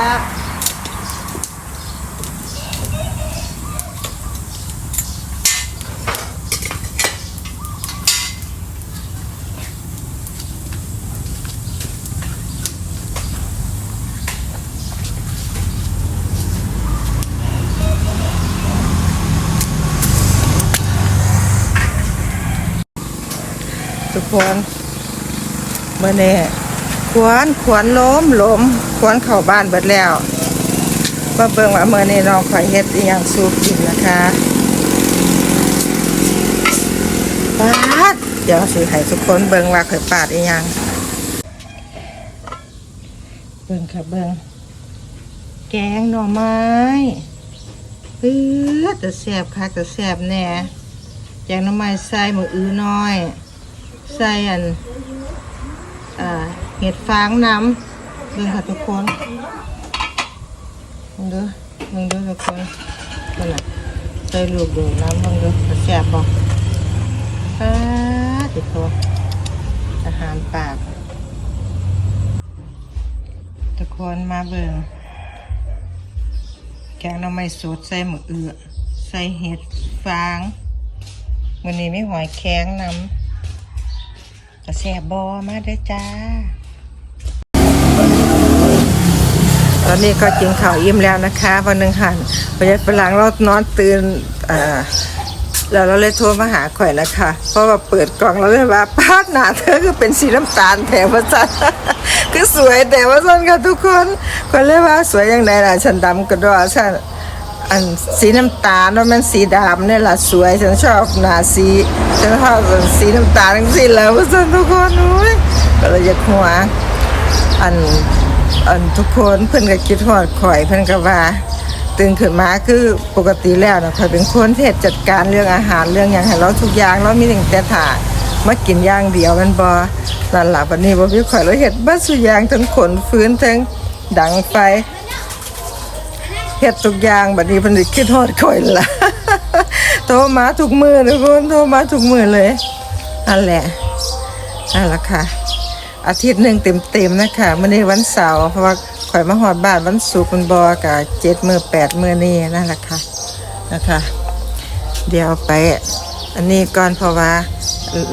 ครับทุกคนเมื่อนี้ ขวานขวานล้มล้มขวานเข้าบ้านเบิดแล้วมาเบิ่งว่าเมื่อนี้น้องข่อยเฮ็ดอีหยังสูบกินนะคะปาดเดี๋ยวสิให้ทุกคนเบิ่งว่าข่อยปาดอีหยังเบิ่งค่ะเบิ่งแกงหน่อไม้ปื๊ดแต่แซ่บคักแต่แซ่บแน่แกงหน่อไม้ใส่หมูอื้อน้อยใส่อันอ่า เห็ดฟางน้ำเบิ่งค่ะทุกคนมึงดูมึงดูทุกคนนั่นน่ะใส่ลูกดูน้ำมึงดูแซ่บบ่ป้าดทุกคนอาหารปากทุกคนมาเบิ่งแกงหน่อไม้สดใส่หมูเอือใส่เห็ดฟางวันนี้ไม่หอยแข็งน้ำกระแสบบอมาเด้อจ้า ต อนนี้ก็กินข้าวอิ่มแล้วนะคะ วันหนึ่งหันพยัดฝรั่งเรานอนตื่นอ่าแล้วเราเลยโทรมาหาข่อยนะคะ เพราะว่าเปิดกล่องเราเลยว่าพาดหนาเธอคือเป็นสีน้ำตาลแถมว่าจันคือสวยแต่ว่าจันค่ะทุกคนข่อยเลยว่าสวยอย่างไรล่ะฉันดำกระดอฉันอันสีน้ำตาลว่ามันสีดำเนี่ยล่ะสวยฉันชอบหนาสีฉันชอบสีน้ำตาลทั้งสิ้นแล้วว่าฉันทุกคนโอ้ยก็เลยอยากหัวอัน อันทุกคนเพิ่นก็คิดฮอดข่อยเพิ่นก็ว่าตื่นขึ้นมาคือปกติแล้วนะข่อยเป็นคนเฮ็ดจัดการเรื่องอาหารเรื่องอย่างให้เราทุกอย่างเรามีตั้งแต่ถ่ามากินอย่างเดียวมันบ่นั่นล่ะบัดนี้บ่มีข่อยเราเฮ็ดบัดสุยางทั้งขนฟื้นทั้งดังไฟเฮ็ดทุกอย่างบัดนี้เพิ่นสิคิดฮอดข่อยนั่นล่ะโทรมาทุกมือทุกคนโทรมาทุกมือเลยนั่นแหละนั่นละค่ะ อาทิตย์หนึ่งเต็มๆนะคะมื้อนี้วันเสาร์เพราะว่าข่อยมาฮอดบ้านวันศุกร์มันบ่ก็7มื้อ8มื้อนี้นั่นแหละค่ะนะคะ เดี๋ยวไป อันนี้ก่อนเพราะว่า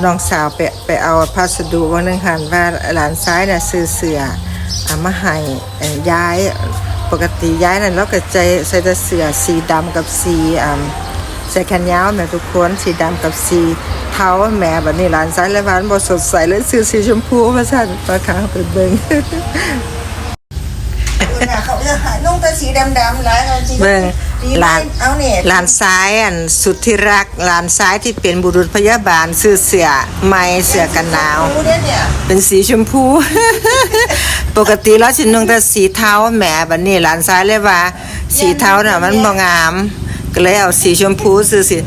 น้องสาวไปไปเอาพัสดุวันหนึงหันว่าหลานซ้ายน่ะซื้อเสือเอามาให้ย้ายปกติย้ายนั่นเราก็ใจใส่แต่เสือสีดำกับสีอ่าใส่แขนยาวแม่ทุกคนสีดำกับสี เทาแม่บัดนี้หลานซ้ายเลยว่ามันบ่สดใสเลยซื้อสีชมพูมาสั่นปลาขาวไปเบิ่งเขาจะหายนุ่งแต่สีดำๆหลายเอาสีเบิ่งสีหลานเอาเนี่ยหลานซ้ายอันสุดที่รักหลานซ้ายที่เป็นบุรุษพยาบาลซื้อเสื้อไหม้เสื้อกันหนาวดูเนี่ยเนี่ยเป็นสีชมพู ปกติแล้วฉันนุ่งแต่สีเทาแหมบัดนี้หลานซ้ายเลยว่า สีเทาน่ะมันบ่งาม ก็เลยเอาสีชมพูซื้อสี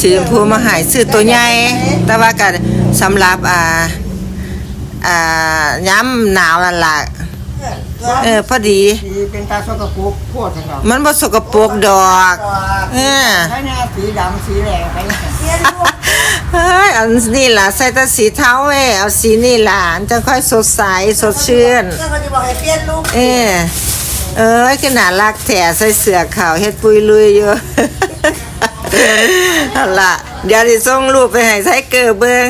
สีชมพูมาให้ซื้อตัวใหญ่แต่ว่าก็สำหรับอ่าอ่าย้ำหนาวนั่นล่ะเออพอดี สีเป็นตาสกปรกพวกทั้งหมดมันบ่สกปรกดอกเออใช้แน่สีดำสีแดงไปเนี่ยเปลี่ยนลูกเฮ้ยอันนี้ล่ะใส่แต่สีเทาเว้ยเอาสีนี่ล่ะอันจะค่อยสดใสสดชื่นก็เขาจะบอกให้เปลี่ยนลูก เออ เอ้ยก็น่ารักแถใส่เสื้อขาวเฮ็ดปุยลุยอยู่เอาล่ะ เดี๋ยวสิส่งรูปไปให้ไทเกอร์เบิ่ง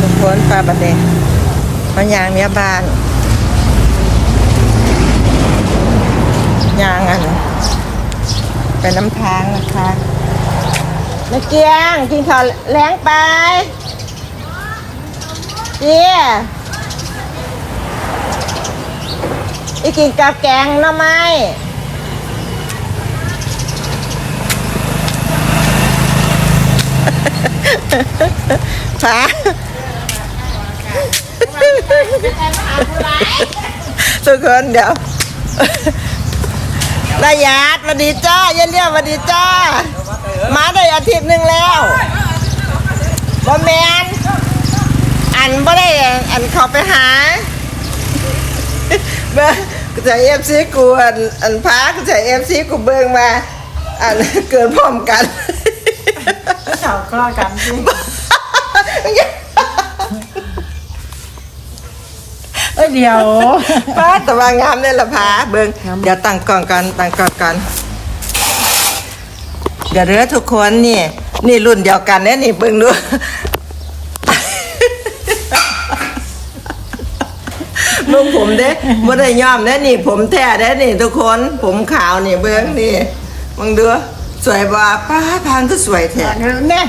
ทุกคนปลาบัดเดมันยางเมียบ้านยางอันไปน้ำทางนะคะม่เกียงกินข้าวแรงไปเจีย อีกินกับแกงหน่อไม้ฟ้าทุกคนเดี๋ยวระยาดสวัสดีจ้าเย็นเรียบสวัสดีจ้า มาได้อาทิตย์หนึ่งแล้วบ่แมนอันบ่ได้อันเขาไปหา เบิ่งกูจะเอฟซีกูอันอันพากูจะเอฟซีกูเบิ่งมาอันเกิดพร้อมกันเจ้าก็กันสิเอ้ยเดียวป้าแต่ว่างามเนี่ยละพาเบิ่งเดี๋ยวตั้งกล่องกันตั้งกล่องกันเดี๋ยวเด้อทุกคนนี่ นี่รุ่นเดียวกันเนี่ยนี่เบิ่งดู มึงผมเด้บ่ได้ย้อมเด้นี่ ผมแท้เด้นี่ ทุกคนผมขาวนี่เบิ่งนี่มึงดูสวยบ่ป้าพานก็สวยแท้เนี่ย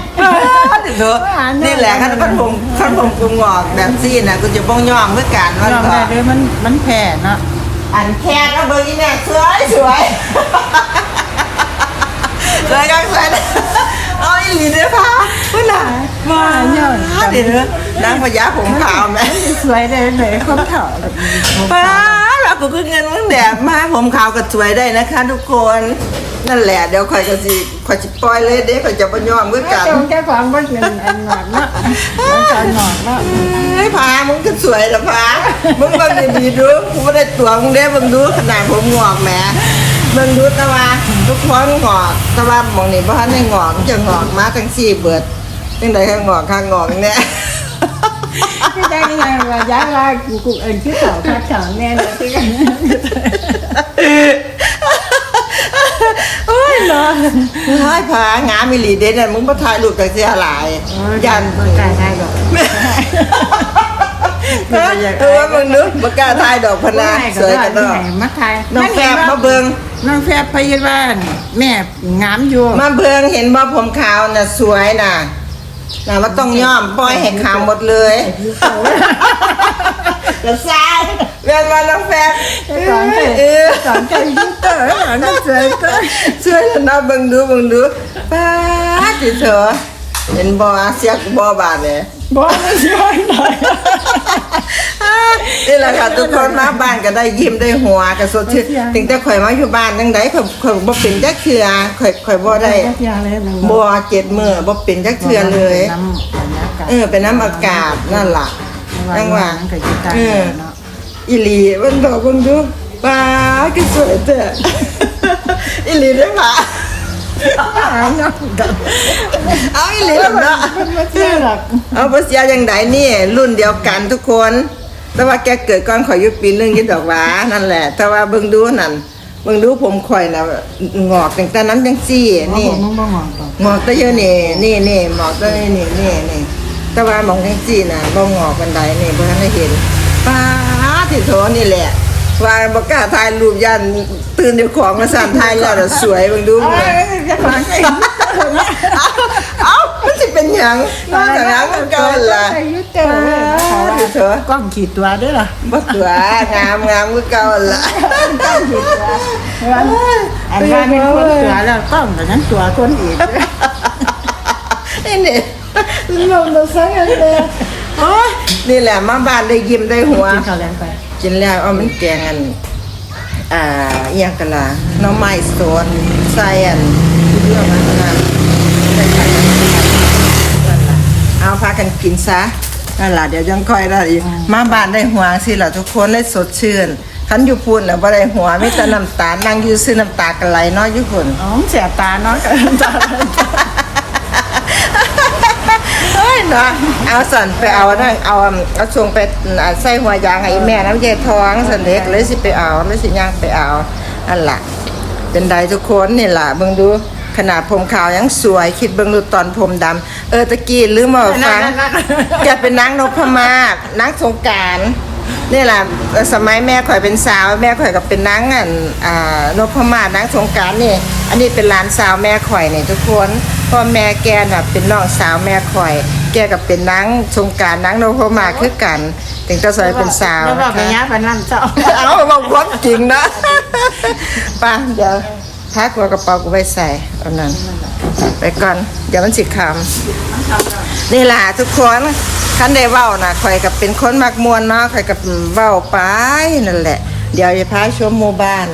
เถอะนี่แหละคันคันผมคันผมกูงอกแบบซี่น่ะกูจะบ้องย่อมเพื่อการมันยอมก็ได้เลยมันมันแผ่เนาะอันแค่ก็เบิ่งอีเนี่ยสวยสวยสวยกังสวยเอาอีหลีเด้อค่ะพุ่นน่ะมาเดี๋ยว นางพญาผมขาวแม่สวยได้เลยคนเฒ่าแบบนี้ป้าเราก็คือเงินมึงแดดมาผมขาวก็สวยได้นะคะ ทุกคนนั่นแหละเดี๋ยวข่อยก็สิข่อยสิปล่อยเลยเด้ข่อยจะบ่ยอมเพื่อกันเจ้าแก้ความว่าเป็นอันหนอนเนาะมันจะหนอนเนาะเฮ้ยพามึงก็สวยละพามึงเบิ่งดีๆดูกูไม่ได้ตัวมึงได้มึงดูขนาดผมงอกแหมมึงดูแตะว่าทุกคนงอกแตะว่าหมองนี่บ้านได้งอกมันจะงอกมาทั้งสี่เบิดจังใดข้างงอกข้างงอกเนี่ย ที่ได้ยังว่าย้ายลากูกูเอ็นที่เฒ่าคักเฒ่าแน่เลยที่กันโอ้ยเนาะเฮ้ยพางามมีหลีเด่นน่ะมึงมาถ่ายรูปจากเสียหลายยันมันกล้าได้หรอกเออเออมึงนึกบ่กล้าถ่ายดอกพะนาสวยกันเนาะน้องแฟบมาเบิ่งน้องแฟบไปยืนบ้านแม่งามอยู่มาเบิ่งเห็นบ่าผมขาวน่ะสวยน่ะ น่ะว่าต้องย่อมปล่อยให้ขาวหมดเลยจะสายเรียนมาน้องแฟบสอนใจเออสอนใจยิ่งเต๋อสอนใจสวยเต๋อสวยแล้วนะเบิ่งดูเบิ่งดูป้าดสิเถอะเห็นบ่เสียกบ่บาดเนี่ย บอกไม่ใช่หน่อยนี่แหละค่ะทุกคนมาบ้านก็ได้ยิ้มได้หัวก็สดชื่นถึงแต่ข่อยมาอยู่บ้านจังไดข่อยข่อยบ่เป็นจักเทื่อข่อยข่อยบ่ได้อย่างเลยหนึ่งบ่เจ็ดมื้อบ่เป็นจักเทื่อเลยน้ำน้ำกาศเออเป็นน้ำอากาศนั่นล่ะจังหวะมันก็จะตายเออเนาะอีหลีมันดอกเบิ่งดูป้าดก็สวยแท้อีหลีเด้อ ค่ะเนาะเอาอีหลีแล้วเนาะมันไม่เชื่อหรอกเอาบ่เสียจังไดนี่ รุ่นเดียวกันทุกคน แต่ว่าแกเกิดก่อนข่อยอยู่ปีหนึงยี่ดอกหว่านั่นแหละ แต่ว่าเบิ่งดูนั่นเบิ่งดูผมข่อยน่ะงอกตั้งแต่นั้นจังซี่นี่นี่มึงบ่งอนต่อหมอกแต่เยอะนี่นี่นี่หมอกแต่นี่นี่นี่แต่ว่าหมองจังซี่น่ะบ่งอกกันใดนี่บ่ทันได้เห็นป้าที่โถนี่แหละ ว่าบ่กล้าถ่ายรูปยันตื่นเจ้าของมาสั่นถ่ายแล้วน่ะสวยเบิ่งดูเอ้ยจะฟังไอ้เอ้าเอ้ามันสิเป็นหยังนอกจากนั้นมันเก่าล่ะไอ้ยุเตอที่โถกล้องขีดตัวด้วยล่ะบ่ตัวงามงามคือเก่าล่ะวันอันว่าเป็นคนตัวแล้วกล้องแต่นั้นตัวคนอีกนี่นี่ลงเราซักอะไรเลยโอ้ยนี่แหละมาบ้านได้ยิ้มได้หัวกินข้าวแรงไป กินแล้วเอามันแกงอันอ่าอหยังกันล่ะหน้องไม้สวนใส่อันเรื่องนั้นนะใส่ไข่นั่นล่ะเอาพากันกินซะนั่นล่ะเดี๋ยวยังค่อยได้อีกมาบ้านได้หัวสิล่ะทุกคนได้สดชื่นคันอยู่พูนน่ะบ่ได้หัวมีแต่น้ำตานั่งอยู่ซื้อน้ำตากันไหลเนาะอยู่พุ่น อ๋อแสบตาเนาะกันตา เฮ้ยเนาะเอาสันไปเอานั่นเอาเอาชงไปอ่าใส่หัวยางให้แม่น้ำเย็ท้องสันเด็กเลยสิไปเอาเลยสิย่างไปเอาอันล่ะเป็นใดทุกคนนี่ล่ะเบิ่งดูขนาดผมขาวยังสวยคิดเบิ่งดูตอนผมดำเออตะกี้ลืมมาฟังแกเป็นนางนพมาศนางสงกราร นี่แหละสมัยแม่ข่อยเป็นสาว แม่ข่อยก็เป็นนางอันอ่านพมาศนางสงกรารนี่อันนี้เป็นหลานสาวแม่ข่อยนี่ทุกคนเพ่อแม่แกน่ะเป็นน้องสาวแม่ข่อย แกก็เป็นนางสงกรารนางนพมาศคือกัน ถึงจะสวยเป็นสาวแล้วว่านะไปคะย้าไปนั่นเจ้าเอาบอกความจริงนะไป้าเดี๋ยวพักหัวกระเป๋ากูไปใส่เอานั้นไปก่อนเดี๋ยวมันสิคำนี่ล่ะทุกคน คันได้เว้านะข่อยกับเป็นคนมักมวนเนาะข่อยกับเว้าไปนั่นแหละ เดี๋ยวจะพาชมหมู่บ้าน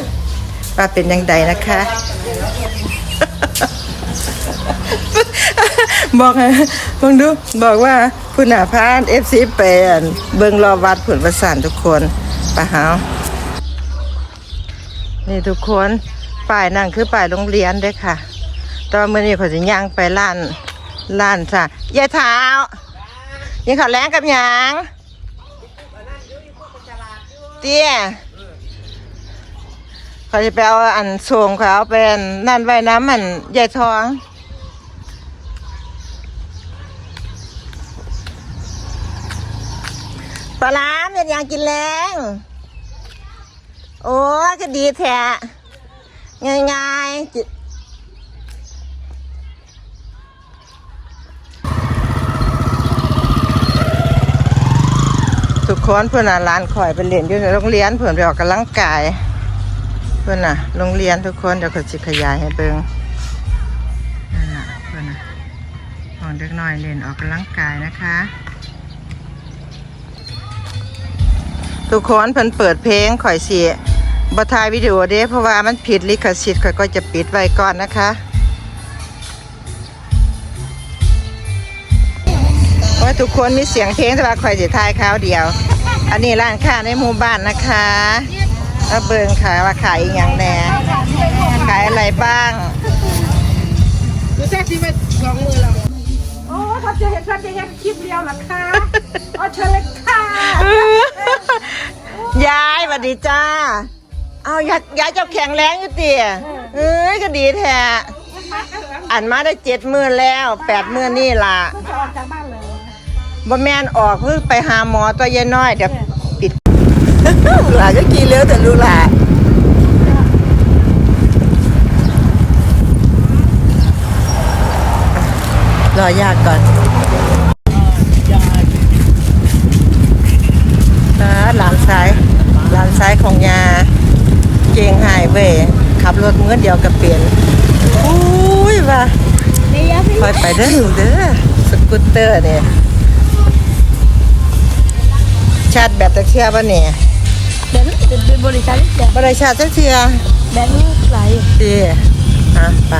ว่าเป็นยังไงนะคะ บอกให้เบิ่งดูบอกว่าผู้หน้าพานเอฟซีแปนเบิ่งรอวัดผลประสานทุกคนไปหานี่ทุกคนป้ายนั่นคือป้ายโรงเรียนเด้อค่ะ ตอนมื่อนี้ขาจะย่างไปร้านร้านจ้ะยายเท้า ยิงข้าวแรงกับหยังเตี้ยเขาจะไปเอาอันส่งเขาเอาเป็นนั่นไว้น้ำมันใหญ่ทองปลาร้าเป็นยังกินแรงโอ้ก็ดีแท้ง่ายๆ ทุกคนเพื่อนน่ะร้านข่อยไปเรียนอยู่ในโรงเรียนเพื่อนไปออกกำลังกาย เพื่อนน่ะโรงเรียนทุกคนเดี๋ยวขาจะขยายให้เบิงนั่นน่ะเพื่อนน่ะมองเด็กน้อยเรียนออกกำลังกายนะคะ ทุกคนเพิ่นเปิดเพลงข่อยเสิบ่ถ่ายวิดีโอเด้เพราะว่ามันผิดลิขสิทธิ์ข่อยก็จะปิดไว้ก่อนนะคะ ทุกคนมีเสียงเพลงแต่ว่าข่อยสิถ่ายคราวเดียว อันนี้ร้านค้าในหมู่บ้านนะคะแล้วเบิ่งขายว่าขายอีหยังแหน่ขายอะไรบ้างรู้จักที่เป็นสองมือเราโอ้เขาจะเห็นเขาจะเห็นคลิปเดียวเหรอคะเอาเชิญเลยค่ะยายสวัสดีจ้าเอายายยายเจ้าแข็งแรงอยู่เตี๋ยเอ้ยก็ดีแท้อันมาได้เจ็ดหมื่นแล้วแปดหมื่นนี่ล่ะจะออกจากบ้านเลย บ่แมนออกเพิ่งไปหาหมอตัวยายน้อยเดี๋ยวปิด หลานก็กินเร็วแต่รู้ล่ะรอยากก่อนอ่าหลานซ้ายหลานซ้ายของยา เก่งหายเว้ยขับรถมือเดียวกับเปลี่ยนอุ้ยว่ะคอยไปเด้อลูกเด้อสกูตเตอร์เนี่ย ชาร์จแบตตะเคียบ่เนี่ยแบบนี้เป็นบริษัทแบบบ่ได้ชาร์จจักเทื่อแบบนี้ไหลดีอะไป